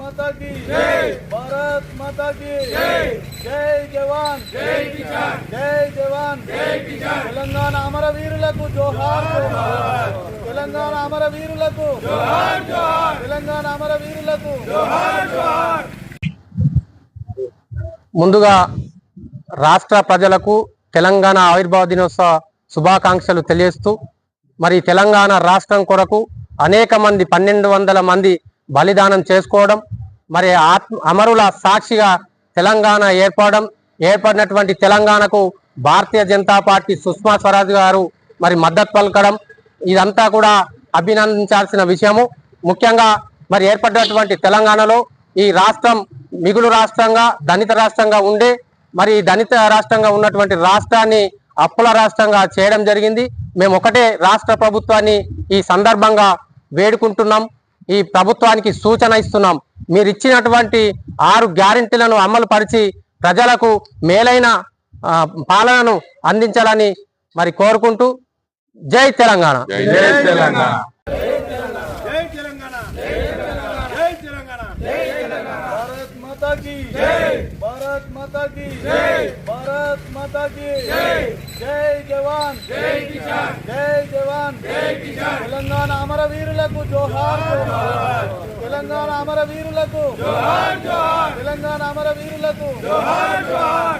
మాతా కి భారత్ మాతా కి జై. జవాన్. జై కిసాన్. జై జవాన్. జై కిసాన్. తెలంగాణ అమరవీరులకు జోహార్ జోహార్. తెలంగాణ అమరవీరులకు జోహార్ జోహార్. తెలంగాణ అమరవీరులకు జోహార్ జోహార్. ముందుగా రాష్ట్ర ప్రజలకు తెలంగాణ ఆవిర్భావ దినోత్సవ శుభాకాంక్షలు తెలియజేస్తూ మరి తెలంగాణ రాష్ట్రం కొరకు అనేక మంది పన్నెండు వందల మంది బలిదానం చేసుకోవడం మరి ఆత్మ అమరుల సాక్షిగా తెలంగాణ ఏర్పడడం ఏర్పడినటువంటి తెలంగాణకు భారతీయ జనతా పార్టీ సుష్మా స్వరాజ్ గారు మరి మద్దతు పలకడం ఇదంతా కూడా అభినందించాల్సిన విషయము. ముఖ్యంగా మరి ఏర్పడినటువంటి తెలంగాణలో ఈ రాష్ట్రం మిగులు రాష్ట్రంగా దళిత రాష్ట్రంగా ఉండే మరి దళిత రాష్ట్రంగా ఉన్నటువంటి రాష్ట్రాన్ని అప్పుల రాష్ట్రంగా చేయడం జరిగింది. మేము ఒకటే రాష్ట్ర ప్రభుత్వాన్ని ఈ సందర్భంగా వేడుకుంటున్నాం. ఈ ప్రభుత్వానికి సూచన ఇస్తున్నాం. మీరు ఇచ్చినటువంటి ఆరు గ్యారెంటీలను అమలు పరిచి ప్రజలకు మేలైన పాలనను అందించాలని మరి కోరుకుంటూ జై తెలంగాణ. జై తెలంగాణ. జై తెలంగాణ. జై తెలంగాణ. జై తెలంగాణ భారత్ మాతా కి జై. భారత్ మాతా కి జై. భారత్ మాతా కి జై. జై జవాన్. జై కిసాన్. జై కిసాన్. తెలంగాణ అమరవీరులకు జోహార్ తెలంగాణ అమరవీరులకు తెలంగాణ అమరవీరులకు